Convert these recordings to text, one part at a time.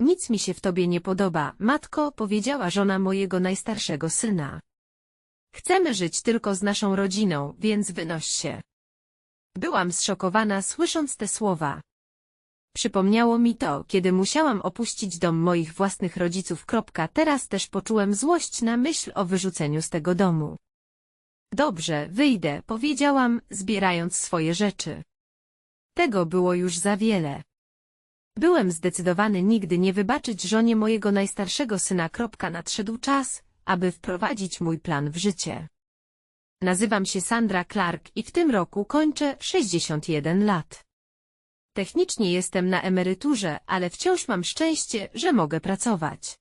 Nic mi się w tobie nie podoba, matko, powiedziała żona mojego najstarszego syna. Chcemy żyć tylko z naszą rodziną, więc wynoś się. Byłam zszokowana słysząc te słowa. Przypomniało mi to, kiedy musiałam opuścić dom moich własnych rodziców. Teraz też poczułem złość na myśl o wyrzuceniu z tego domu. Dobrze, wyjdę, powiedziałam, zbierając swoje rzeczy. Tego było już za wiele. Byłem zdecydowany nigdy nie wybaczyć żonie mojego najstarszego syna. Nadszedł czas, aby wprowadzić mój plan w życie. Nazywam się Sandra Clark i w tym roku kończę 61 lat. Technicznie jestem na emeryturze, ale wciąż mam szczęście, że mogę pracować.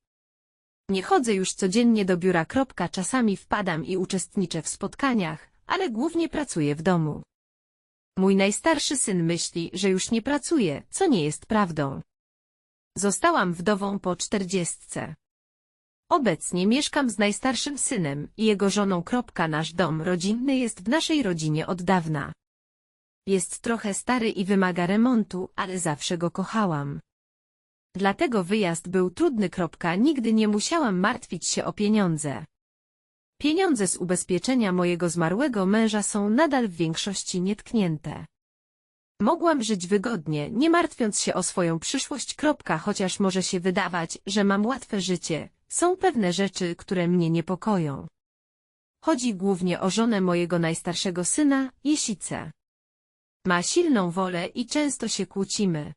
Nie chodzę już codziennie do biura. Czasami wpadam i uczestniczę w spotkaniach, ale głównie pracuję w domu. Mój najstarszy syn myśli, że już nie pracuje, co nie jest prawdą. Zostałam wdową po czterdziestce. Obecnie mieszkam z najstarszym synem i jego żoną. Nasz dom rodzinny jest w naszej rodzinie od dawna. Jest trochę stary i wymaga remontu, ale zawsze go kochałam. Dlatego wyjazd był trudny. Nigdy nie musiałam martwić się o pieniądze. Pieniądze z ubezpieczenia mojego zmarłego męża są nadal w większości nietknięte. Mogłam żyć wygodnie, nie martwiąc się o swoją przyszłość. Chociaż może się wydawać, że mam łatwe życie, są pewne rzeczy, które mnie niepokoją. Chodzi głównie o żonę mojego najstarszego syna, Jesicę. Ma silną wolę i często się kłócimy.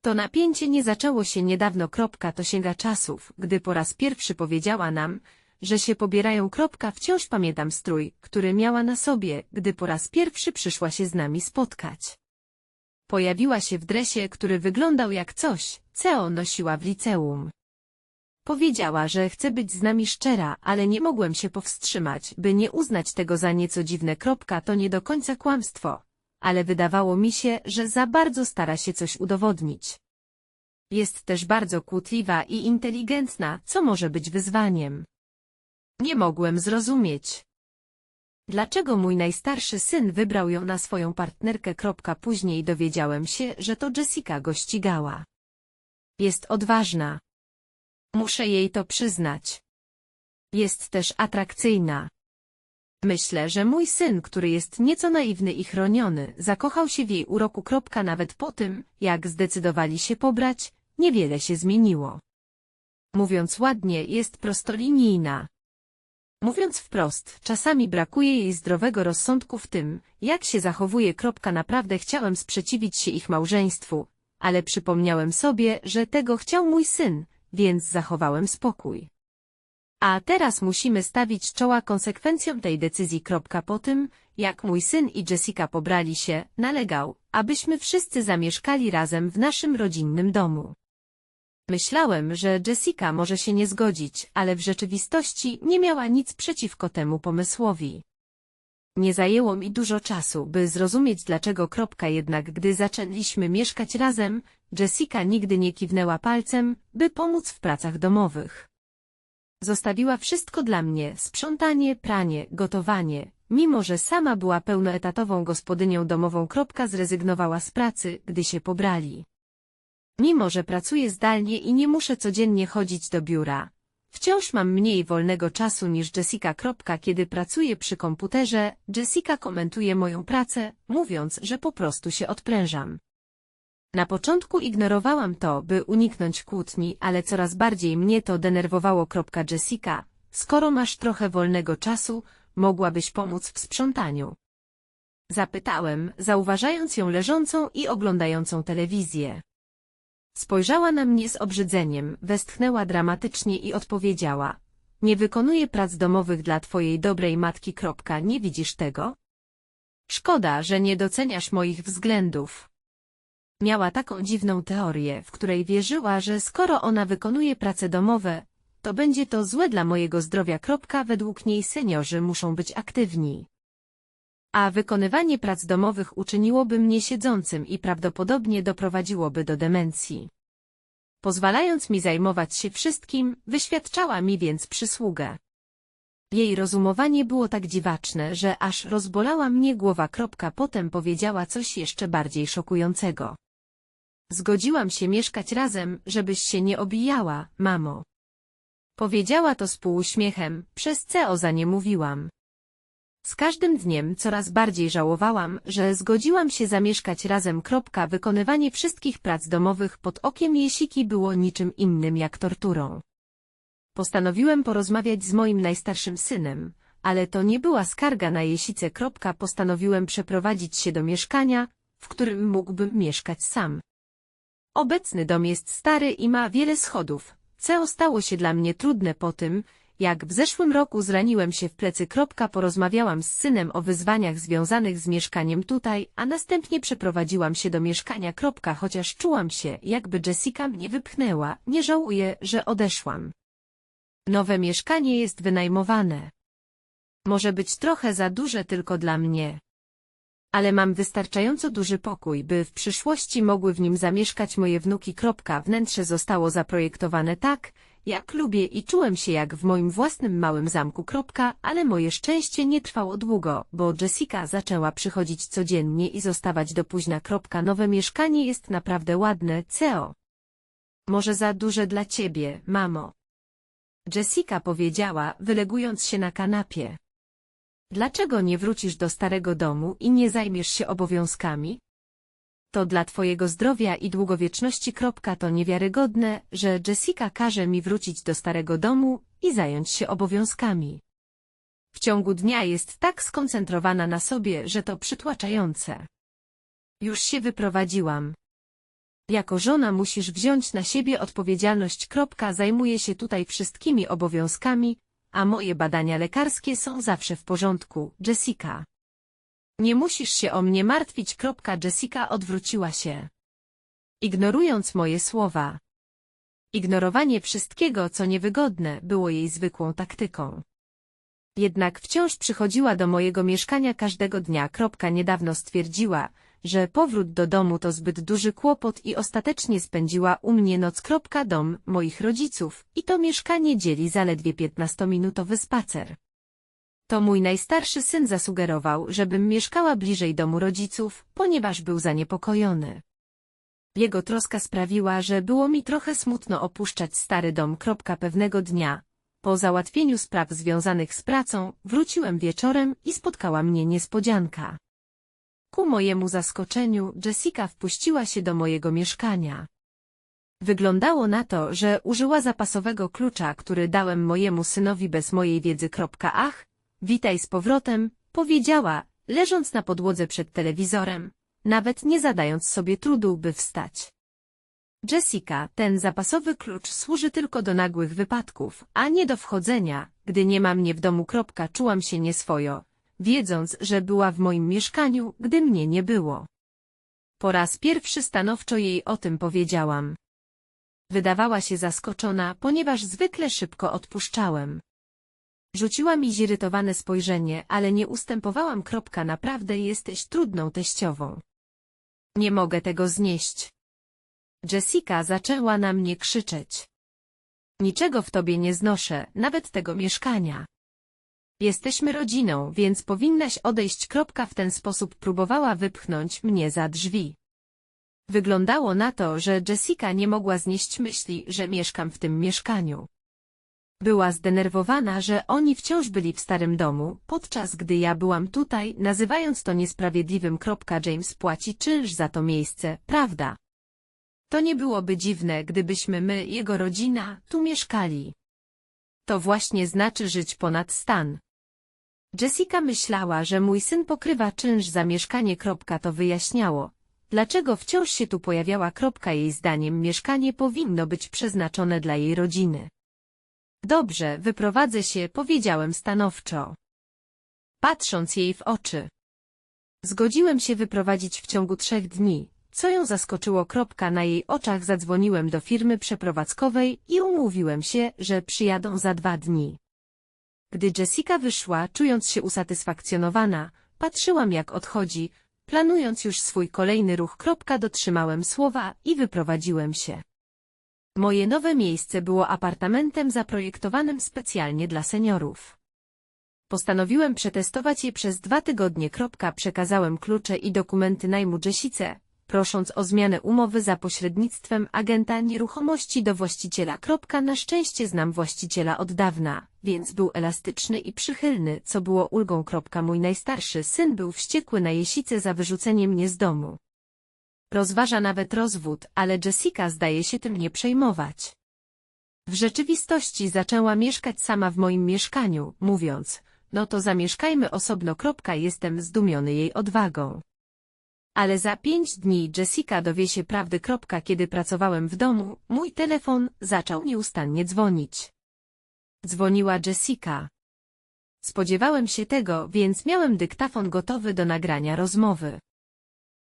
To napięcie nie zaczęło się niedawno. To sięga czasów, gdy po raz pierwszy powiedziała nam, że się pobierają. Kropka, Wciąż pamiętam strój, który miała na sobie, gdy po raz pierwszy przyszła się z nami spotkać. Pojawiła się w dresie, który wyglądał jak coś, co nosiła w liceum. Powiedziała, że chce być z nami szczera, ale nie mogłem się powstrzymać, by nie uznać tego za nieco dziwne. Kropka, To nie do końca kłamstwo, ale wydawało mi się, że za bardzo stara się coś udowodnić. Jest też bardzo kłótliwa i inteligentna, co może być wyzwaniem. Nie mogłem zrozumieć. Dlaczego mój najstarszy syn wybrał ją na swoją partnerkę? Później dowiedziałem się, że to Jessica go ścigała. Jest odważna. Muszę jej to przyznać. Jest też atrakcyjna. Myślę, że mój syn, który jest nieco naiwny i chroniony, zakochał się w jej uroku. Nawet po tym, jak zdecydowali się pobrać, niewiele się zmieniło. Mówiąc ładnie, jest prostolinijna. Mówiąc wprost, czasami brakuje jej zdrowego rozsądku w tym, jak się zachowuje. Naprawdę chciałem sprzeciwić się ich małżeństwu, ale przypomniałem sobie, że tego chciał mój syn, więc zachowałem spokój. A teraz musimy stawić czoła konsekwencjom tej decyzji. Po tym, jak mój syn i Jessica pobrali się, nalegał, abyśmy wszyscy zamieszkali razem w naszym rodzinnym domu. Myślałem, że Jessica może się nie zgodzić, ale w rzeczywistości nie miała nic przeciwko temu pomysłowi. Nie zajęło mi dużo czasu, by zrozumieć dlaczego. Jednak gdy zaczęliśmy mieszkać razem, Jessica nigdy nie kiwnęła palcem, by pomóc w pracach domowych. Zostawiła wszystko dla mnie, sprzątanie, pranie, gotowanie, mimo że sama była pełnoetatową gospodynią domową. Zrezygnowała z pracy, gdy się pobrali. Mimo że pracuję zdalnie i nie muszę codziennie chodzić do biura, wciąż mam mniej wolnego czasu niż Jessica. Kiedy pracuję przy komputerze, Jessica komentuje moją pracę, mówiąc, że po prostu się odprężam. Na początku ignorowałam to, by uniknąć kłótni, ale coraz bardziej mnie to denerwowało. Jessica, skoro masz trochę wolnego czasu, mogłabyś pomóc w sprzątaniu. Zapytałem, zauważając ją leżącą i oglądającą telewizję. Spojrzała na mnie z obrzydzeniem, westchnęła dramatycznie i odpowiedziała. Nie wykonuję prac domowych dla twojej dobrej matki. Nie widzisz tego? Szkoda, że nie doceniasz moich względów. Miała taką dziwną teorię, w której wierzyła, że skoro ona wykonuje prace domowe, to będzie to złe dla mojego zdrowia. Według niej seniorzy muszą być aktywni. A wykonywanie prac domowych uczyniłoby mnie siedzącym i prawdopodobnie doprowadziłoby do demencji. Pozwalając mi zajmować się wszystkim, wyświadczała mi więc przysługę. Jej rozumowanie było tak dziwaczne, że aż rozbolała mnie głowa. Potem powiedziała coś jeszcze bardziej szokującego. Zgodziłam się mieszkać razem, żebyś się nie obijała, mamo. Powiedziała to z półuśmiechem, przez co za nie mówiłam. Z każdym dniem coraz bardziej żałowałam, że zgodziłam się zamieszkać razem. Wykonywanie wszystkich prac domowych pod okiem Jesiki było niczym innym jak torturą. Postanowiłem porozmawiać z moim najstarszym synem, ale to nie była skarga na Jesicę. Postanowiłem przeprowadzić się do mieszkania, w którym mógłbym mieszkać sam. Obecny dom jest stary i ma wiele schodów, co stało się dla mnie trudne po tym, jak w zeszłym roku zraniłem się w plecy. Porozmawiałam z synem o wyzwaniach związanych z mieszkaniem tutaj, a następnie przeprowadziłam się do mieszkania. Chociaż czułam się, jakby Jessica mnie wypchnęła, nie żałuję, że odeszłam. Nowe mieszkanie jest wynajmowane. Może być trochę za duże tylko dla mnie. Ale mam wystarczająco duży pokój, by w przyszłości mogły w nim zamieszkać moje wnuki. Wnętrze zostało zaprojektowane tak, jak lubię i czułem się jak w moim własnym małym zamku. Kropka, ale moje szczęście nie trwało długo, bo Jessica zaczęła przychodzić codziennie i zostawać do późna. Kropka, nowe mieszkanie jest naprawdę ładne, CEO. Może za duże dla ciebie, mamo. Jessica powiedziała, wylegując się na kanapie. Dlaczego nie wrócisz do starego domu i nie zajmiesz się obowiązkami? To dla twojego zdrowia i długowieczności. To niewiarygodne, że Jessica każe mi wrócić do starego domu i zająć się obowiązkami. W ciągu dnia jest tak skoncentrowana na sobie, że to przytłaczające. Już się wyprowadziłam. Jako żona musisz wziąć na siebie odpowiedzialność. Zajmuję się tutaj wszystkimi obowiązkami, a moje badania lekarskie są zawsze w porządku, Jessica. Nie musisz się o mnie martwić. Jessica odwróciła się. Ignorując moje słowa. Ignorowanie wszystkiego, co niewygodne, było jej zwykłą taktyką. Jednak wciąż przychodziła do mojego mieszkania każdego dnia. Niedawno stwierdziła, że powrót do domu to zbyt duży kłopot i ostatecznie spędziła u mnie noc. Dom moich rodziców i to mieszkanie dzieli zaledwie 15-minutowy spacer. To mój najstarszy syn zasugerował, żebym mieszkała bliżej domu rodziców, ponieważ był zaniepokojony. Jego troska sprawiła, że było mi trochę smutno opuszczać stary dom. Pewnego dnia, po załatwieniu spraw związanych z pracą, wróciłem wieczorem i spotkała mnie niespodzianka. Ku mojemu zaskoczeniu Jessica wpuściła się do mojego mieszkania. Wyglądało na to, że użyła zapasowego klucza, który dałem mojemu synowi bez mojej wiedzy. Ach, witaj z powrotem, powiedziała, leżąc na podłodze przed telewizorem, nawet nie zadając sobie trudu, by wstać. Jessica, ten zapasowy klucz służy tylko do nagłych wypadków, a nie do wchodzenia, gdy nie ma mnie w domu. Czułam się nieswojo, wiedząc, że była w moim mieszkaniu, gdy mnie nie było. Po raz pierwszy stanowczo jej o tym powiedziałam. Wydawała się zaskoczona, ponieważ zwykle szybko odpuszczałem. Rzuciła mi zirytowane spojrzenie, ale nie ustępowałam. Kropka, naprawdę jesteś trudną teściową. Nie mogę tego znieść. Jessica zaczęła na mnie krzyczeć. Niczego w tobie nie znoszę, nawet tego mieszkania. Jesteśmy rodziną, więc powinnaś odejść. Kropka w ten sposób próbowała wypchnąć mnie za drzwi. Wyglądało na to, że Jessica nie mogła znieść myśli, że mieszkam w tym mieszkaniu. Była zdenerwowana, że oni wciąż byli w starym domu, podczas gdy ja byłam tutaj, nazywając to niesprawiedliwym. James płaci czynsz za to miejsce, prawda? To nie byłoby dziwne, gdybyśmy my, jego rodzina, tu mieszkali. To właśnie znaczy żyć ponad stan. Jessica myślała, że mój syn pokrywa czynsz za mieszkanie. To wyjaśniało, dlaczego wciąż się tu pojawiała. Jej zdaniem mieszkanie powinno być przeznaczone dla jej rodziny. Dobrze, wyprowadzę się, powiedziałem stanowczo. Patrząc jej w oczy. Zgodziłem się wyprowadzić w ciągu trzech dni, co ją zaskoczyło. Na jej oczach zadzwoniłem do firmy przeprowadzkowej i umówiłem się, że przyjadą za dwa dni. Gdy Jessica wyszła, czując się usatysfakcjonowana, patrzyłam jak odchodzi, planując już swój kolejny ruch. Dotrzymałem słowa i wyprowadziłem się. Moje nowe miejsce było apartamentem zaprojektowanym specjalnie dla seniorów. Postanowiłem przetestować je przez dwa tygodnie. Przekazałem klucze i dokumenty najmu Jessice, prosząc o zmianę umowy za pośrednictwem agenta nieruchomości do właściciela. Na szczęście znam właściciela od dawna, więc był elastyczny i przychylny, co było ulgą. Mój najstarszy syn był wściekły na Jesicę za wyrzucenie mnie z domu. Rozważa nawet rozwód, ale Jessica zdaje się tym nie przejmować. W rzeczywistości zaczęła mieszkać sama w moim mieszkaniu, mówiąc, no to zamieszkajmy osobno. Jestem zdumiony jej odwagą. Ale za pięć dni Jessica dowie się prawdy. Kiedy pracowałem w domu, mój telefon zaczął nieustannie dzwonić. Dzwoniła Jessica. Spodziewałem się tego, więc miałem dyktafon gotowy do nagrania rozmowy.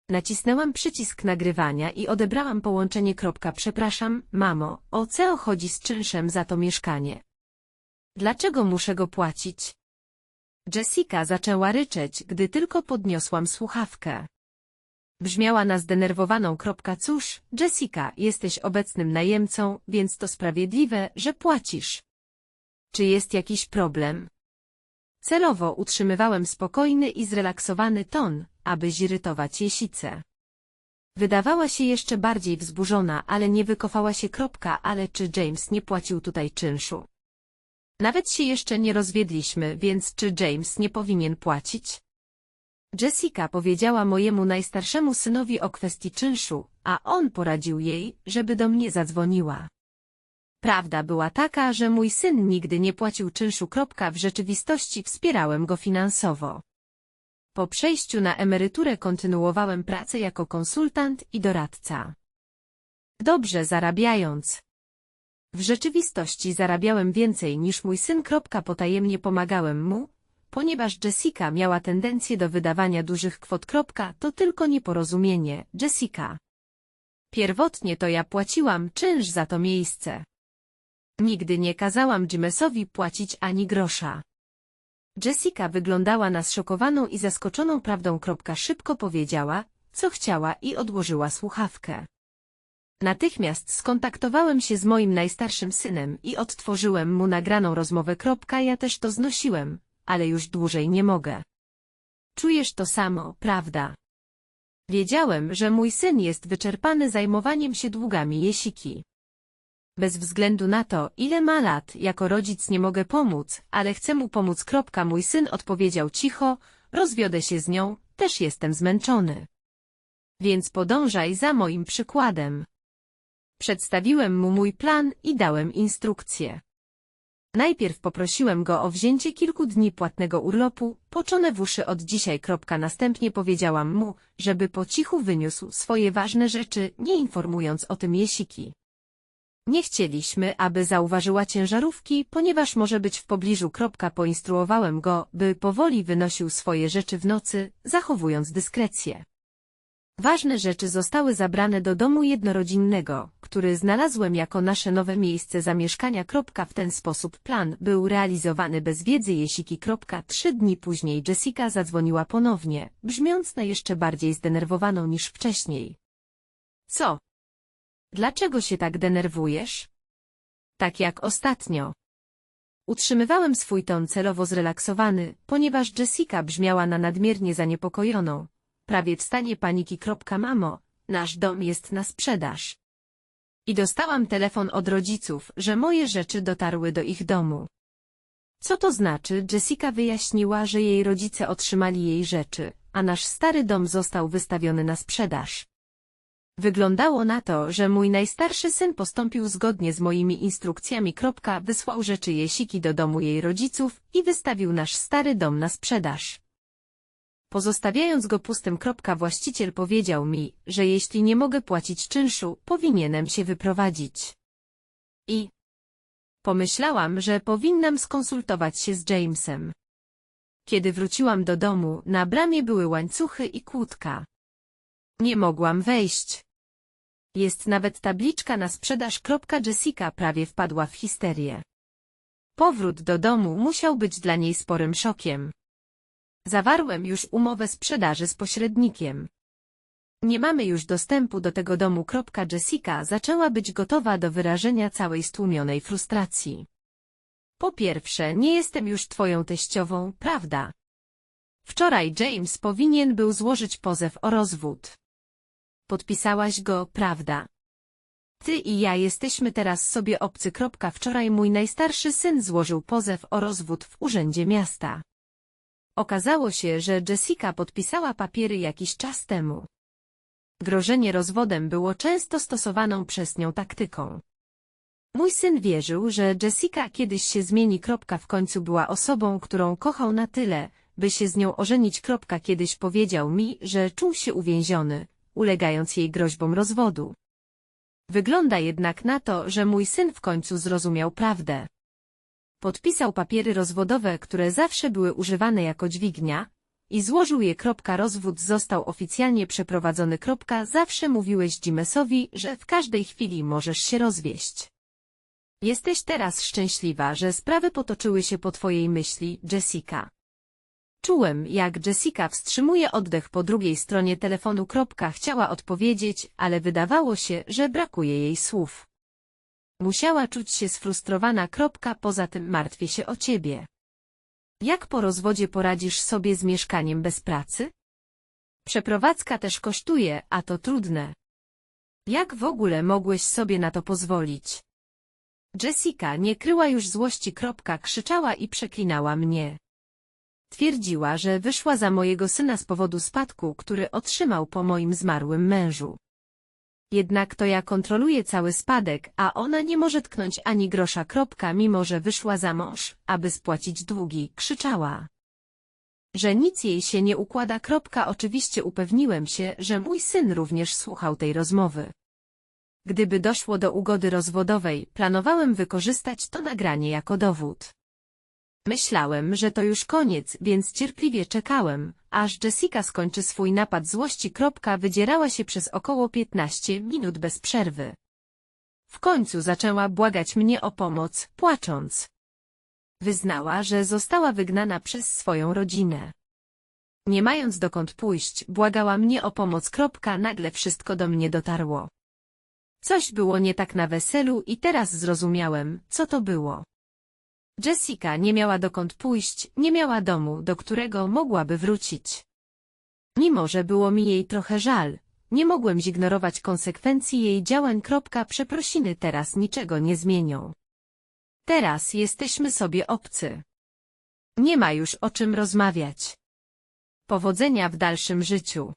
Nacisnęłam przycisk nagrywania i odebrałam połączenie. Przepraszam, mamo, o co chodzi z czynszem za to mieszkanie? Dlaczego muszę go płacić? Jessica zaczęła ryczeć, gdy tylko podniosłam słuchawkę. Brzmiała na zdenerwowaną. Cóż, Jessica, jesteś obecnym najemcą, więc to sprawiedliwe, że płacisz. Czy jest jakiś problem? Celowo utrzymywałem spokojny i zrelaksowany ton, aby zirytować Jesicę. Wydawała się jeszcze bardziej wzburzona, ale nie wykofała się. Kropka, ale czy James nie płacił tutaj czynszu? Nawet się jeszcze nie rozwiedliśmy, więc czy James nie powinien płacić? Jessica powiedziała mojemu najstarszemu synowi o kwestii czynszu, a on poradził jej, żeby do mnie zadzwoniła. Prawda była taka, że mój syn nigdy nie płacił czynszu. W rzeczywistości wspierałem go finansowo. Po przejściu na emeryturę kontynuowałem pracę jako konsultant i doradca. Dobrze zarabiając. W rzeczywistości zarabiałem więcej niż mój syn. Potajemnie pomagałem mu, ponieważ Jessica miała tendencję do wydawania dużych kwot. To tylko nieporozumienie, Jessica. Pierwotnie to ja płaciłam czynsz za to miejsce. Nigdy nie kazałam Jimesowi płacić ani grosza. Jessica wyglądała na zszokowaną i zaskoczoną prawdą. Szybko powiedziała, co chciała i odłożyła słuchawkę. Natychmiast skontaktowałem się z moim najstarszym synem i odtworzyłem mu nagraną rozmowę. Ja też to znosiłem, ale już dłużej nie mogę. Czujesz to samo, prawda? Wiedziałem, że mój syn jest wyczerpany zajmowaniem się długami Jesiki. Bez względu na to, ile ma lat, jako rodzic nie mogę pomóc, ale chcę mu pomóc. Kropka, Mój syn odpowiedział cicho, rozwiodę się z nią, też jestem zmęczony. Więc podążaj za moim przykładem. Przedstawiłem mu mój plan i dałem instrukcje. Najpierw poprosiłem go o wzięcie kilku dni płatnego urlopu, poczone w uszy od dzisiaj. Następnie powiedziałam mu, żeby po cichu wyniósł swoje ważne rzeczy, nie informując o tym Jesiki. Nie chcieliśmy, aby zauważyła ciężarówki, ponieważ może być w pobliżu. Poinstruowałem go, by powoli wynosił swoje rzeczy w nocy, zachowując dyskrecję. Ważne rzeczy zostały zabrane do domu jednorodzinnego, który znalazłem jako nasze nowe miejsce zamieszkania. W ten sposób plan był realizowany bez wiedzy Jesiki. Trzy dni później Jessica zadzwoniła ponownie, brzmiąc na jeszcze bardziej zdenerwowaną niż wcześniej. Co? Dlaczego się tak denerwujesz? Tak jak ostatnio. Utrzymywałem swój ton celowo zrelaksowany, ponieważ Jessica brzmiała na nadmiernie zaniepokojoną. Prawie w stanie paniki. Mamo, nasz dom jest na sprzedaż. I dostałam telefon od rodziców, że moje rzeczy dotarły do ich domu. Co to znaczy? Jessica wyjaśniła, że jej rodzice otrzymali jej rzeczy, a nasz stary dom został wystawiony na sprzedaż. Wyglądało na to, że mój najstarszy syn postąpił zgodnie z moimi instrukcjami. Wysłał rzeczy Jesiki do domu jej rodziców i wystawił nasz stary dom na sprzedaż. Pozostawiając go pustym. Właściciel powiedział mi, że jeśli nie mogę płacić czynszu, powinienem się wyprowadzić. I pomyślałam, że powinnam skonsultować się z Jamesem. Kiedy wróciłam do domu, na bramie były łańcuchy i kłódka. Nie mogłam wejść. Jest nawet tabliczka na sprzedaż. Jessica prawie wpadła w histerię. Powrót do domu musiał być dla niej sporym szokiem. Zawarłem już umowę sprzedaży z pośrednikiem. Nie mamy już dostępu do tego domu. Jessica zaczęła być gotowa do wyrażenia całej stłumionej frustracji. Po pierwsze, nie jestem już twoją teściową, prawda? Wczoraj James powinien był złożyć pozew o rozwód. Podpisałaś go, prawda? Ty i ja jesteśmy teraz sobie obcy. Wczoraj mój najstarszy syn złożył pozew o rozwód w urzędzie miasta. Okazało się, że Jessica podpisała papiery jakiś czas temu. Grożenie rozwodem było często stosowaną przez nią taktyką. Mój syn wierzył, że Jessica kiedyś się zmieni. W końcu była osobą, którą kochał na tyle, by się z nią ożenić. Kiedyś powiedział mi, że czuł się uwięziony, ulegając jej groźbom rozwodu. Wygląda jednak na to, że mój syn w końcu zrozumiał prawdę. Podpisał papiery rozwodowe, które zawsze były używane jako dźwignia i złożył je. Rozwód został oficjalnie przeprowadzony. Zawsze mówiłeś Jimesowi, że w każdej chwili możesz się rozwieść. Jesteś teraz szczęśliwa, że sprawy potoczyły się po twojej myśli, Jessica. Czułem, jak Jessica wstrzymuje oddech po drugiej stronie telefonu. Chciała odpowiedzieć, ale wydawało się, że brakuje jej słów. Musiała czuć się sfrustrowana. Poza tym martwię się o ciebie. Jak po rozwodzie poradzisz sobie z mieszkaniem bez pracy? Przeprowadzka też kosztuje, a to trudne. Jak w ogóle mogłeś sobie na to pozwolić? Jessica nie kryła już złości. Krzyczała i przeklinała mnie. Twierdziła, że wyszła za mojego syna z powodu spadku, który otrzymał po moim zmarłym mężu. Jednak to ja kontroluję cały spadek, a ona nie może tknąć ani grosza. Kropka, mimo że wyszła za mąż, aby spłacić długi, krzyczała. Że nic jej się nie układa. Kropka, oczywiście upewniłem się, że mój syn również słuchał tej rozmowy. Gdyby doszło do ugody rozwodowej, planowałem wykorzystać to nagranie jako dowód. Myślałem, że to już koniec, więc cierpliwie czekałem, aż Jessica skończy swój napad złości. Kropka wydzierała się przez około 15 minut bez przerwy. W końcu zaczęła błagać mnie o pomoc, płacząc. Wyznała, że została wygnana przez swoją rodzinę. Nie mając dokąd pójść, błagała mnie o pomoc. Kropka, nagle wszystko do mnie dotarło. Coś było nie tak na weselu i teraz zrozumiałem, co to było. Jessica nie miała dokąd pójść, nie miała domu, do którego mogłaby wrócić. Mimo, że było mi jej trochę żal, nie mogłem zignorować konsekwencji jej działań. Przeprosiny teraz niczego nie zmienią. Teraz jesteśmy sobie obcy. Nie ma już o czym rozmawiać. Powodzenia w dalszym życiu.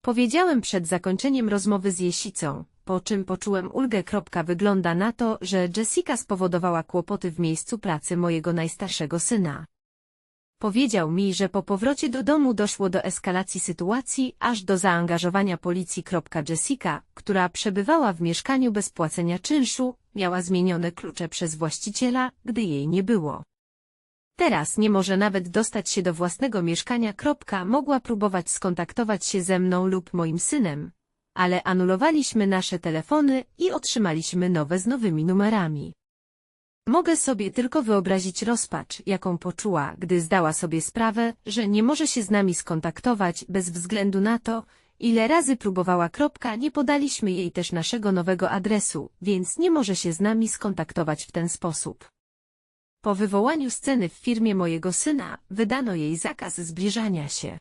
Powiedziałem przed zakończeniem rozmowy z Jesicą, po czym poczułem ulgę. Wygląda na to, że Jessica spowodowała kłopoty w miejscu pracy mojego najstarszego syna. Powiedział mi, że po powrocie do domu doszło do eskalacji sytuacji, aż do zaangażowania policji. Jessica, która przebywała w mieszkaniu bez płacenia czynszu, miała zmienione klucze przez właściciela, gdy jej nie było. Teraz nie może nawet dostać się do własnego mieszkania. Mogła próbować skontaktować się ze mną lub moim synem, ale anulowaliśmy nasze telefony i otrzymaliśmy nowe z nowymi numerami. Mogę sobie tylko wyobrazić rozpacz, jaką poczuła, gdy zdała sobie sprawę, że nie może się z nami skontaktować bez względu na to, ile razy próbowała. Kropka, nie podaliśmy jej też naszego nowego adresu, więc nie może się z nami skontaktować w ten sposób. Po wywołaniu sceny w firmie mojego syna, wydano jej zakaz zbliżania się.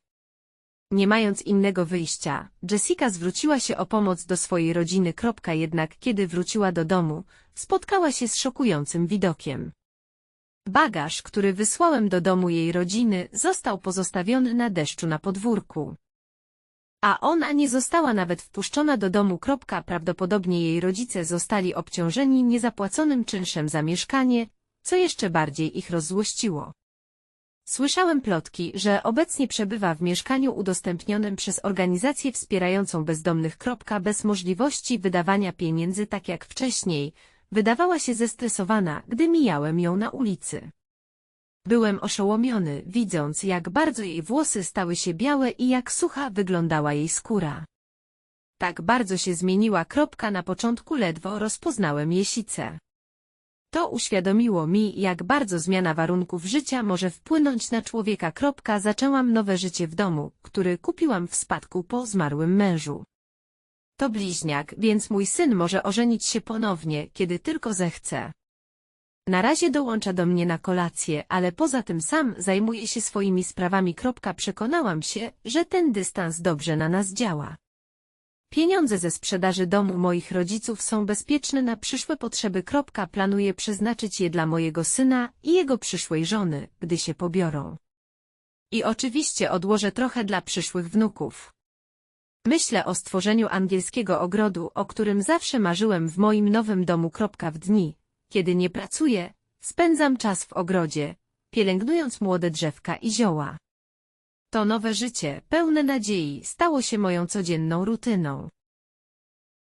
Nie mając innego wyjścia, Jessica zwróciła się o pomoc do swojej rodziny. Jednak kiedy wróciła do domu, spotkała się z szokującym widokiem. Bagaż, który wysłałem do domu jej rodziny, został pozostawiony na deszczu na podwórku. A ona nie została nawet wpuszczona do domu. Prawdopodobnie jej rodzice zostali obciążeni niezapłaconym czynszem za mieszkanie, co jeszcze bardziej ich rozzłościło. Słyszałem plotki, że obecnie przebywa w mieszkaniu udostępnionym przez organizację wspierającą bezdomnych. Bez możliwości wydawania pieniędzy tak jak wcześniej, wydawała się zestresowana, gdy mijałem ją na ulicy. Byłem oszołomiony, widząc jak bardzo jej włosy stały się białe i jak sucha wyglądała jej skóra. Tak bardzo się zmieniła. Na początku ledwo rozpoznałem jesicę. To uświadomiło mi, jak bardzo zmiana warunków życia może wpłynąć na człowieka. Zaczęłam nowe życie w domu, który kupiłam w spadku po zmarłym mężu. To bliźniak, więc mój syn może ożenić się ponownie, kiedy tylko zechce. Na razie dołącza do mnie na kolację, ale poza tym sam zajmuje się swoimi sprawami. Przekonałam się, że ten dystans dobrze na nas działa. Pieniądze ze sprzedaży domu moich rodziców są bezpieczne na przyszłe potrzeby. Planuję przeznaczyć je dla mojego syna i jego przyszłej żony, gdy się pobiorą. I oczywiście odłożę trochę dla przyszłych wnuków. Myślę o stworzeniu angielskiego ogrodu, o którym zawsze marzyłem w moim nowym domu. W dni, kiedy nie pracuję, spędzam czas w ogrodzie, pielęgnując młode drzewka i zioła. To nowe życie, pełne nadziei, stało się moją codzienną rutyną.